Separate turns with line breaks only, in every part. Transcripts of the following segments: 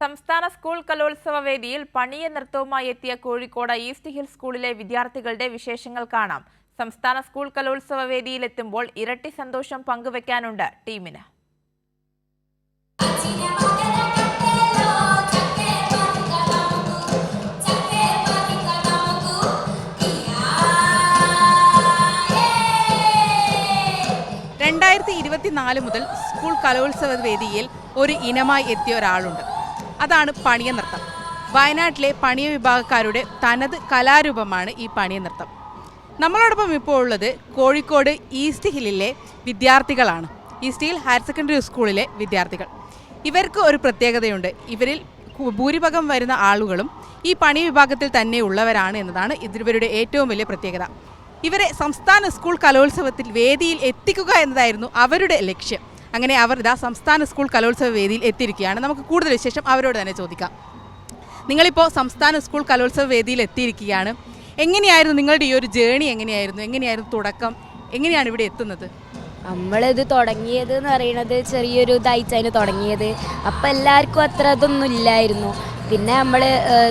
സംസ്ഥാന സ്കൂൾ കലോത്സവ വേദിയിൽ പണിയ നൃത്തവുമായി എത്തിയ കോഴിക്കോട് ഈസ്റ്റ് ഹിൽ സ്കൂളിലെ വിദ്യാർത്ഥികളുടെ വിശേഷങ്ങൾ കാണാം. സംസ്ഥാന സ്കൂൾ കലോത്സവ വേദിയിലെത്തുമ്പോൾ ഇരട്ടി സന്തോഷം പങ്കുവെക്കാനുണ്ട് ടീമിന്.
രണ്ടായിരത്തി ഇരുപത്തിനാല് മുതൽ സ്കൂൾ കലോത്സവ വേദിയിൽ ഒരു ഇനമായി എത്തിയ ഒരാളുണ്ട്. അതാണ് പണിയ നൃത്തം. വയനാട്ടിലെ പണിയ വിഭാഗക്കാരുടെ തനത് കലാരൂപമാണ് ഈ പണിയ നൃത്തം. നമ്മളോടൊപ്പം ഇപ്പോൾ ഉള്ളത് കോഴിക്കോട് ഈസ്റ്റ് ഹില്ലിലെ വിദ്യാർത്ഥികളാണ്. ഈസ്റ്റ് ഹിൽ ഹയർ സെക്കൻഡറി സ്കൂളിലെ വിദ്യാർത്ഥികൾ. ഇവർക്ക് ഒരു പ്രത്യേകതയുണ്ട്. ഇവരിൽ ഭൂരിഭാഗം വരുന്ന ആളുകളും ഈ പണി വിഭാഗത്തിൽ തന്നെ ഉള്ളവരാണ് എന്നതാണ് ഇതിരുവരുടെ ഏറ്റവും വലിയ പ്രത്യേകത. ഇവരെ സംസ്ഥാന സ്കൂൾ കലോത്സവത്തിൽ വേദിയിൽ എത്തിക്കുക എന്നതായിരുന്നു അവരുടെ ലക്ഷ്യം. അങ്ങനെ അവർ ഇതാ സംസ്ഥാന സ്കൂൾ കലോത്സവ വേദിയിൽ എത്തിയിരിക്കുകയാണ്. നമുക്ക് കൂടുതൽ വിശേഷം അവരോട് തന്നെ ചോദിക്കാം. നിങ്ങളിപ്പോൾ സംസ്ഥാന സ്കൂൾ കലോത്സവ വേദിയിൽ എത്തിയിരിക്കുകയാണ്. എങ്ങനെയായിരുന്നു നിങ്ങളുടെ ഈ ഒരു ജേണി എങ്ങനെയായിരുന്നു? എങ്ങനെയായിരുന്നു തുടക്കം? എങ്ങനെയാണ് ഇവിടെ എത്തുന്നത്?
നമ്മളിത് തുടങ്ങിയത് എന്ന് പറയുന്നത് ചെറിയൊരു ഇതായിട്ടാണ് തുടങ്ങിയത്. അപ്പം എല്ലാവർക്കും അത്ര ഇതൊന്നും ഇല്ലായിരുന്നു. പിന്നെ നമ്മൾ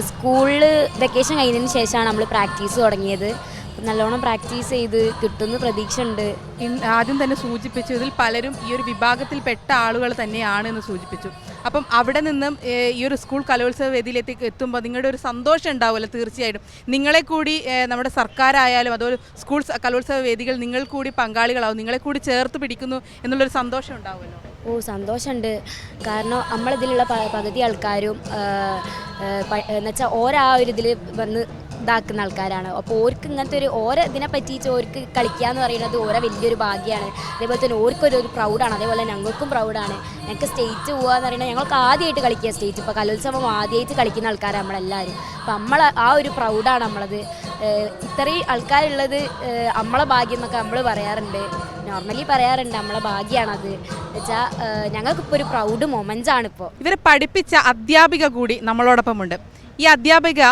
സ്കൂളിൽ വെക്കേഷൻ കഴിഞ്ഞതിന് ശേഷമാണ് നമ്മൾ പ്രാക്ടീസ് തുടങ്ങിയത്. നല്ലോണം പ്രാക്ടീസ് ചെയ്ത് കിട്ടുന്ന പ്രതീക്ഷ ഉണ്ട്
ആദ്യം തന്നെ സൂചിപ്പിച്ചു ഇതിൽ പലരും ഈ ഒരു വിഭാഗത്തിൽ പെട്ട ആളുകൾ തന്നെയാണ് എന്ന് സൂചിപ്പിച്ചു. അപ്പം അവിടെ നിന്നും ഈ ഒരു സ്കൂൾ കലോത്സവ വേദിയിലേക്ക് എത്തുമ്പോൾ നിങ്ങളുടെ ഒരു സന്തോഷം ഉണ്ടാവുമല്ലോ തീർച്ചയായിട്ടും. നിങ്ങളെ കൂടി നമ്മുടെ സർക്കാരായാലും അതുപോലെ സ്കൂൾ കലോത്സവ വേദികൾ നിങ്ങൾ കൂടി പങ്കാളികളാവും. നിങ്ങളെ കൂടി ചേർത്ത് പിടിക്കുന്നു എന്നുള്ളൊരു സന്തോഷം ഉണ്ടാവുമല്ലോ.
ഓ സന്തോഷമുണ്ട്. കാരണം നമ്മളിതിലുള്ള പകുതി ആൾക്കാരും എന്നുവെച്ചാൽ ഓരോ ആ ഒരു ഇതിൽ വന്ന് ഇതാക്കുന്ന ആൾക്കാരാണ്. അപ്പോൾ ഓർക്ക് ഇങ്ങനത്തെ ഒരു ഓരോ ഇതിനെ പറ്റിയിട്ട് ഓർക്ക് കളിക്കുക എന്ന് പറയുന്നത് ഓരോ വലിയൊരു ഭാഗ്യമാണ്. അതേപോലെ തന്നെ ഓർക്കൊരു ഒരു പ്രൗഡാണ് അതേപോലെ ഞങ്ങൾക്കും പ്രൗഡാണ് ഞങ്ങൾക്ക് സ്റ്റേറ്റ് പോകുക എന്ന് പറയുന്നത് ഞങ്ങൾക്ക് ആദ്യമായിട്ട് കളിക്കുക സ്റ്റേറ്റ് ഇപ്പോൾ കലോത്സവം ആദ്യമായിട്ട് കളിക്കുന്ന ആൾക്കാരാണ് നമ്മളെല്ലാവരും. അപ്പം നമ്മൾ ആ ഒരു പ്രൗഡാണ് നമ്മളത്. ഇത്രയും ആൾക്കാരുള്ളത് നമ്മളെ ഭാഗ്യം എന്നൊക്കെ നമ്മൾ പറയാറുണ്ട്. നോർമലി പറയാറുണ്ട് നമ്മളെ ഭാഗ്യമാണത് വെച്ചാൽ ഞങ്ങൾക്കിപ്പോൾ ഒരു പ്രൗഡ് മൊമെന്റ് ആണിപ്പോൾ
ഇവരെ പഠിപ്പിച്ച അധ്യാപിക കൂടി നമ്മളോടൊപ്പമുണ്ട്. ഈ അധ്യാപിക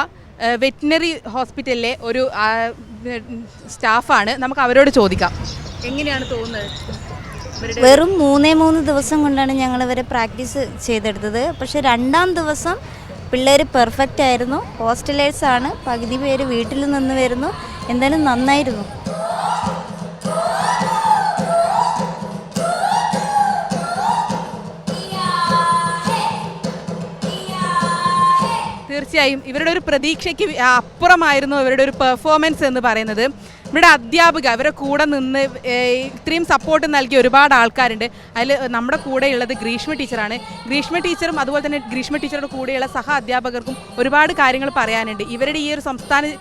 വെറ്റിനറി ഹോസ്പിറ്റലിലെ ഒരു സ്റ്റാഫാണ്. നമുക്ക് അവരോട് ചോദിക്കാം. എങ്ങനെയാണ് തോന്നുന്നത്?
വെറും മൂന്നേ മൂന്ന് ദിവസം കൊണ്ടാണ് ഞങ്ങൾ ഇവരെ പ്രാക്ടീസ് ചെയ്തെടുത്തത്. പക്ഷെ രണ്ടാം ദിവസം പിള്ളേർ പെർഫെക്റ്റ് ആയിരുന്നു. ഹോസ്റ്റലേഴ്സാണ്. പകുതി പേര് വീട്ടിൽ നിന്ന് വരുന്നു. എന്തായാലും നന്നായിരുന്നു.
തീർച്ചയായും ഇവരുടെ ഒരു പ്രതീക്ഷയ്ക്ക് അപ്പുറമായിരുന്നു ഇവരുടെ ഒരു പെർഫോമൻസ് എന്ന് പറയുന്നത്. ഇവിടെ അധ്യാപിക അവരെ കൂടെ നിന്ന് ഇത്രയും സപ്പോർട്ട് നൽകിയ ഒരുപാട് ആൾക്കാരുണ്ട്. അതിൽ നമ്മുടെ കൂടെയുള്ളത് ഗ്രീഷ്മ ടീച്ചറാണ്. ഗ്രീഷ്മ ടീച്ചറും അതുപോലെ തന്നെ ഗ്രീഷ്മ ടീച്ചറുടെ കൂടെയുള്ള സഹ അധ്യാപകർക്കും ഒരുപാട് കാര്യങ്ങൾ പറയാനുണ്ട്. ഇവരുടെ ഈ ഒരു സംസ്ഥാന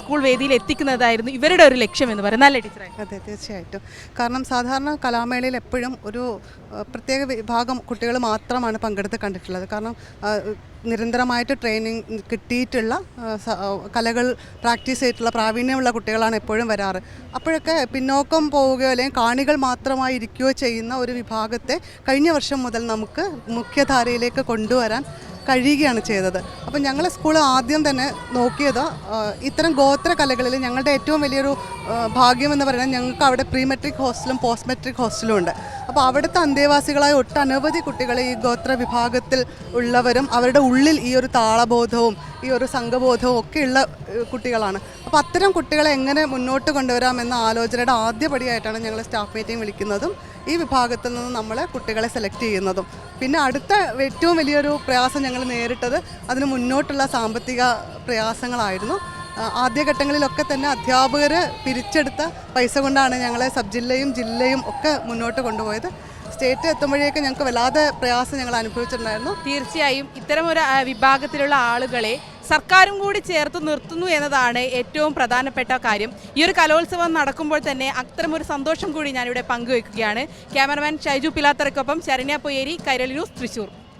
സ്കൂൾ വേദിയിൽ എത്തിക്കുന്നതായിരുന്നു ഇവരുടെ ഒരു ലക്ഷ്യം എന്ന് പറയുന്നത്.
അതെ തീർച്ചയായിട്ടും. കാരണം സാധാരണ കലാമേളയിൽ എപ്പോഴും ഒരു പ്രത്യേക വിഭാഗം കുട്ടികൾ മാത്രമാണ് പങ്കെടുത്ത് കണ്ടിട്ടുള്ളത്. കാരണം നിരന്തരമായിട്ട് ട്രെയിനിങ് കിട്ടിയിട്ടുള്ള കലകൾ പ്രാക്ടീസ് ചെയ്തിട്ടുള്ള പ്രാവീണ്യമുള്ള കുട്ടികളാണ് എപ്പോഴും വരാറ്. അപ്പോഴൊക്കെ പിന്നോക്കം പോവുകയോ അല്ലെങ്കിൽ കാണികൾ മാത്രമായി ഇരിക്കുകയോ ചെയ്യുന്ന ഒരു വിഭാഗത്തെ കഴിഞ്ഞ വർഷം മുതൽ നമുക്ക് മുഖ്യധാരയിലേക്ക് കൊണ്ടുവരാൻ കഴിയുകയാണ് ചെയ്തത്. അപ്പം ഞങ്ങളെ സ്കൂൾ ആദ്യം തന്നെ നോക്കിയത് ഇത്തരം ഗോത്ര കലകളിൽ ഞങ്ങളുടെ ഏറ്റവും വലിയൊരു ഭാഗ്യം എന്ന് പറയുന്നത് ഞങ്ങൾക്ക് അവിടെ പ്രീ മെട്രിക് ഹോസ്റ്റലും പോസ്റ്റ് മെട്രിക് ഹോസ്റ്റലും ഉണ്ട്. അപ്പോൾ അവിടുത്തെ അന്തേവാസികളായ ഒട്ടനവധി കുട്ടികൾ ഈ ഗോത്ര വിഭാഗത്തിൽ ഉള്ളവരും അവരുടെ ഉള്ളിൽ ഈ ഒരു താളബോധവും ഈ ഒരു സംഘബോധവും ഒക്കെയുള്ള കുട്ടികളാണ്. അപ്പോൾ അത്തരം കുട്ടികളെ എങ്ങനെ മുന്നോട്ട് കൊണ്ടുവരാമെന്ന ആലോചനയുടെ ആദ്യപടിയായിട്ടാണ് ഞങ്ങൾ സ്റ്റാഫ് മീറ്റിംഗ് വിളിക്കുന്നതും ഈ വിഭാഗത്തിൽ നിന്ന് നമ്മൾ കുട്ടികളെ സെലക്ട് ചെയ്യുന്നതും. പിന്നെ അടുത്ത ഏറ്റവും വലിയൊരു പ്രയാസം ഞങ്ങൾ നേരിട്ടത് അതിന് മുന്നോട്ടുള്ള സാമ്പത്തിക പ്രയാസങ്ങളായിരുന്നു. ആദ്യഘട്ടങ്ങളിലൊക്കെ തന്നെ അധ്യാപകർ പിരിച്ചെടുത്ത പൈസ കൊണ്ടാണ് ഞങ്ങളെ സബ് ജില്ലയും ജില്ലയും ഒക്കെ മുന്നോട്ട് കൊണ്ടുപോയത്. സ്റ്റേറ്റ് എത്തുമ്പോഴേക്കും ഞങ്ങൾക്ക് വല്ലാതെ പ്രയാസം ഞങ്ങൾ അനുഭവിച്ചിട്ടുണ്ടായിരുന്നു.
തീർച്ചയായും ഇത്തരം ഒരു വിഭാഗത്തിലുള്ള ആളുകളെ സർക്കാരും കൂടി ചേർത്ത് നിർത്തുന്നു എന്നതാണ് ഏറ്റവും പ്രധാനപ്പെട്ട കാര്യം. ഈ ഒരു കലോത്സവം നടക്കുമ്പോൾ തന്നെ അത്തരം ഒരു സന്തോഷം കൂടി ഞാനിവിടെ പങ്കുവെക്കുകയാണ് ക്യാമറമാൻ ഷൈജു പിലാത്തറയ്ക്കൊപ്പം ശരണ്യ പൊയ്യേരി കൈരളി ന്യൂസ് തൃശൂർ.